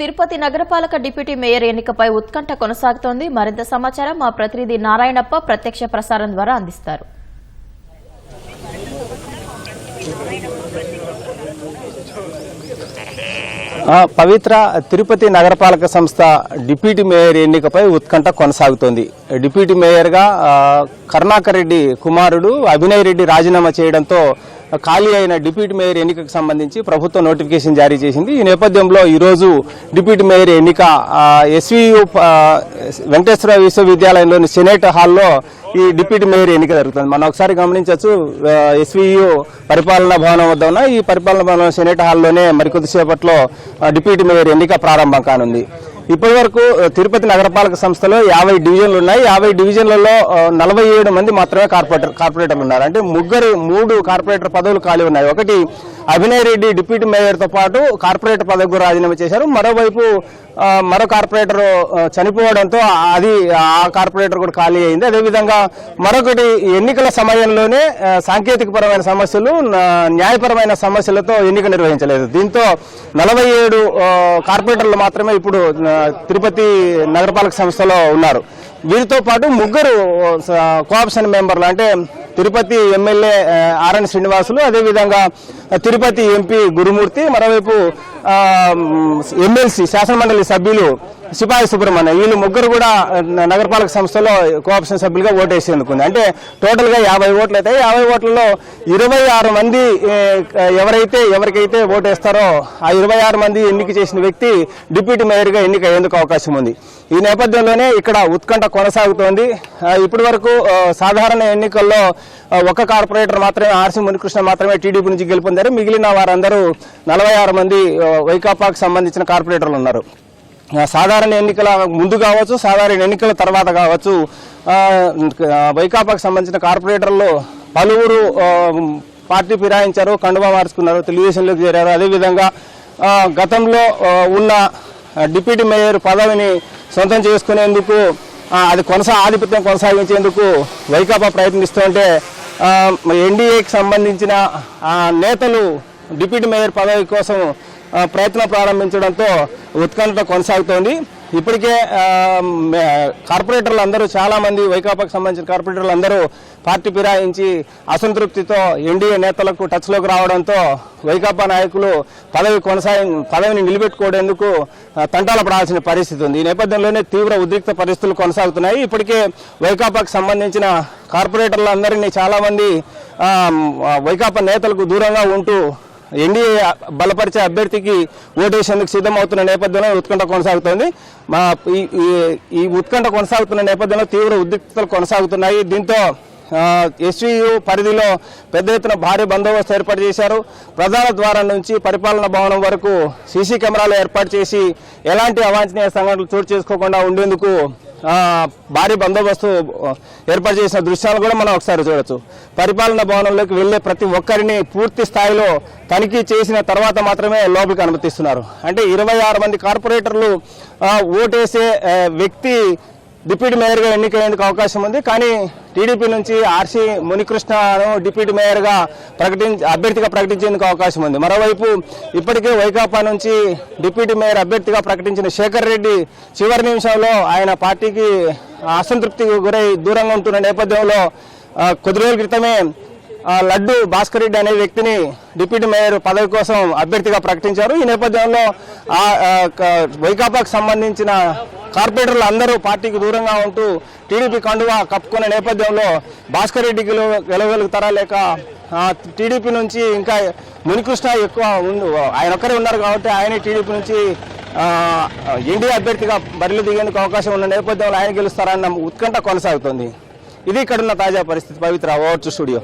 తిరుపతి నగరపాలక deputy mayor ఎన్నికపై ఉత్కంఠ కొనసాగుతోంది. మరింత సమాచారం మా ప్రతినిధి నారాయణప్ప ప్రత్యక్ష ప్రసారం ద్వారా అందిస్తారు. పవిత్ర తిరుపతి నగరపాలక సంస్థ డిప్యూటీ మేయర్ ఎన్నికపై ఉత్కంఠ కొనసాగుతోంది. డిప్యూటీ మేయర్గా కరుణాకర్ రెడ్డి కుమారుడు అభినయ్ రెడ్డి రాజీనామా చేయడంతో ఖాళీ అయిన డిప్యూటీ మేయర్ ఎన్నికకు సంబంధించి ప్రభుత్వం నోటిఫికేషన్ జారీ చేసింది. ఈ నేపథ్యంలో ఈరోజు డిప్యూటీ మేయర్ ఎన్నిక ఎస్వియు వెంకటేశ్వర విశ్వవిద్యాలయంలోని సెనేట్ హాల్లో ఈ డిప్యూటీ మేయర్ ఎన్నిక జరుగుతుంది. మనం ఒకసారి గమనించవచ్చు ఎస్వియు పరిపాలనా భవనం వద్ద ఉన్న ఈ పరిపాలనా భవనం సెనేట్ హాల్లోనే మరికొద్దిసేపట్లో డిప్యూటీ మేయర్ ఎన్నిక ప్రారంభం కానుంది. ఇప్పటి వరకు తిరుపతి నగరపాలక సంస్థలో యాభై డివిజన్లు ఉన్నాయి. యాభై డివిజన్లలో నలభై ఏడు మంది మాత్రమే కార్పొరేటర్ కార్పొరేటర్లు ఉన్నారు. అంటే ముగ్గురు మూడు కార్పొరేటర్ పదవులు ఖాళీ ఉన్నాయి. ఒకటి అభినయ్ రెడ్డి డిప్యూటీ మేయర్తో పాటు కార్పొరేటర్ పదవికి రాజీనామా చేశారు. మరోవైపు మరో కార్పొరేటర్ చనిపోవడంతో అది ఆ కార్పొరేటర్ కూడా ఖాళీ అయింది. అదేవిధంగా మరొకటి ఎన్నికల సమయంలోనే సాంకేతిక సాంకేతికపరమైన సమస్యలు న్యాయపరమైన సమస్యలతో ఎన్నిక నిర్వహించలేదు. దీంతో నలభై ఏడు కార్పొరేటర్లు మాత్రమే ఇప్పుడు తిరుపతి నగరపాలక సంస్థలో ఉన్నారు. వీరితో పాటు ముగ్గురు ఆ, కోఆప్షన్ మెంబర్లు అంటే తిరుపతి ఎమ్మెల్యే ఆర్ఎన్ శ్రీనివాసులు అదేవిధంగా తిరుపతి ఎంపీ గురుమూర్తి మరోవైపు ఎమ్మెల్సీ శాసనమండలి సభ్యులు సిపాయి సుబ్రహ్మణ్యం వీళ్ళు ముగ్గురు కూడా నగరపాలక సంస్థలో కోఆప్షన్ సభ్యులుగా ఓటేసేందుకు ఉంది. అంటే టోటల్గా యాభై ఓట్లు అయితే యాభై ఓట్లలో ఇరవై ఆరు మంది ఎవరైతే ఎవరికైతే ఓటేస్తారో ఆ ఇరవై ఆరు మంది ఎన్నిక చేసిన వ్యక్తి డిప్యూటీ మేయర్గా ఎన్నిక అయ్యేందుకు అవకాశం ఉంది. ఈ నేపథ్యంలోనే ఇక్కడ ఉత్కంఠ కొనసాగుతోంది. ఇప్పటి వరకు సాధారణ ఎన్నికల్లో ఒక కార్పొరేటర్ మాత్రమే ఆర్సీ మునికృష్ణ మాత్రమే టీడీపీ నుంచి గెలుపొందారు. మిగిలిన వారందరూ నలభై ఆరు మంది వైకాపాకు సంబంధించిన కార్పొరేటర్లు ఉన్నారు. సాధారణ ఎన్నికల ముందు కావచ్చు సాధారణ ఎన్నికల తర్వాత కావచ్చు వైకాపాకు సంబంధించిన కార్పొరేటర్లు పలువురు పార్టీ ఫిరాయించారు కండువా మార్చుకున్నారు తెలుగుదేశంలోకి చేరారు. అదేవిధంగా గతంలో ఉన్న డిప్యూటీ మేయర్ పదవిని సొంతం చేసుకునేందుకు అది కొనసా ఆధిపత్యం కొనసాగించేందుకు వైకాపా ప్రయత్నిస్తుంటే ఎన్డీఏకి సంబంధించిన ఆ, నేతలు డిప్యూటీ మేయర్ పదవి కోసం ప్రయత్నం ప్రారంభించడంతో ఉత్కంఠ కొనసాగుతోంది. ఇప్పటికే కార్పొరేటర్లు అందరూ చాలా మంది వైకాపాకు సంబంధించిన కార్పొరేటర్లు అందరూ పార్టీ ఫిరాయించి అసంతృప్తితో ఎన్డీఏ నేతలకు టచ్లోకి రావడంతో వైకాపా నాయకులు పదవి కొనసాగి పదవిని నిలబెట్టుకోవడేందుకు తంటాల పడాల్సిన పరిస్థితి ఉంది. ఈ నేపథ్యంలోనే తీవ్ర ఉద్రిక్త పరిస్థితులు కొనసాగుతున్నాయి. ఇప్పటికే వైకాపాకు సంబంధించిన కార్పొరేటర్లందరినీ చాలా మంది వైకాపా నేతలకు దూరంగా ఉంటూ ఎన్డీఏ బలపరిచే అభ్యర్థికి ఓటేసేందుకు సిద్ధమవుతున్న నేపథ్యంలో ఉత్కంఠ కొనసాగుతోంది. మా ఈ- ఈ- ఉత్కంఠ కొనసాగుతున్న నేపథ్యంలో తీవ్ర ఉద్రిక్తతలు కొనసాగుతున్నాయి. దీంతో ఎస్వీయు పరిధిలో పెద్ద ఎత్తున భారీ బందోబస్తు ఏర్పాటు చేశారు. ప్రధాన ద్వారం నుంచి పరిపాలన భవనం వరకు సీసీ కెమెరాలు ఏర్పాటు చేసి ఎలాంటి అవాంఛనీయ సంఘటనలు చోటు చేసుకోకుండా ఉండేందుకు భారీ బందోబస్తు ఏర్పాటు చేసిన దృశ్యాలు కూడా మనం ఒకసారి చూడొచ్చు. పరిపాలన భవనంలోకి వెళ్ళే ప్రతి ఒక్కరిని పూర్తి స్థాయిలో తనిఖీ చేసిన తర్వాత మాత్రమే లోపలికి అనుమతిస్తున్నారు. అంటే ఇరవై ఆరు మంది కార్పొరేటర్లు ఓటేసే వ్యక్తి డిప్యూటీ మేయర్గా ఎన్నికయ్యేందుకు అవకాశం ఉంది. కానీ టీడీపీ నుంచి ఆర్సీ మునికృష్ణను డిప్యూటీ మేయర్గా ప్రకటించి అభ్యర్థిగా ప్రకటించేందుకు అవకాశం ఉంది. మరోవైపు ఇప్పటికే వైకాపా నుంచి డిప్యూటీ మేయర్ అభ్యర్థిగా ప్రకటించిన శేఖర్ రెడ్డి చివరి నిమిషంలో ఆయన పార్టీకి అసంతృప్తికి గురై దూరంగా ఉంటున్న నేపథ్యంలో కొద్ది రోజుల క్రితమే లడ్డు భాస్కర్ రెడ్డి అనే వ్యక్తిని డిప్యూటీ మేయర్ పదవి కోసం అభ్యర్థిగా ప్రకటించారు. ఈ నేపథ్యంలో వైకాపాకు సంబంధించిన కార్పొరేటర్లు అందరూ పార్టీకి దూరంగా ఉంటూ టీడీపీ కండువా కప్పుకునే నేపథ్యంలో భాస్కర్ రెడ్డికి గెలవగలుగుతారా లేక టీడీపీ నుంచి ఇంకా మునికృష్ణ ఎక్కువ ఉండు ఆయన ఒక్కరే ఉన్నారు కాబట్టి ఆయన టీడీపీ నుంచి ఎన్డీఏ అభ్యర్థిగా బరిలు దిగేందుకు అవకాశం ఉన్న నేపథ్యంలో ఆయన గెలుస్తారన్న ఉత్కంఠ కొనసాగుతుంది. ఇది ఇక్కడున్న తాజా పరిస్థితి. పవిత్ర ఓవర్చు స్టూడియో.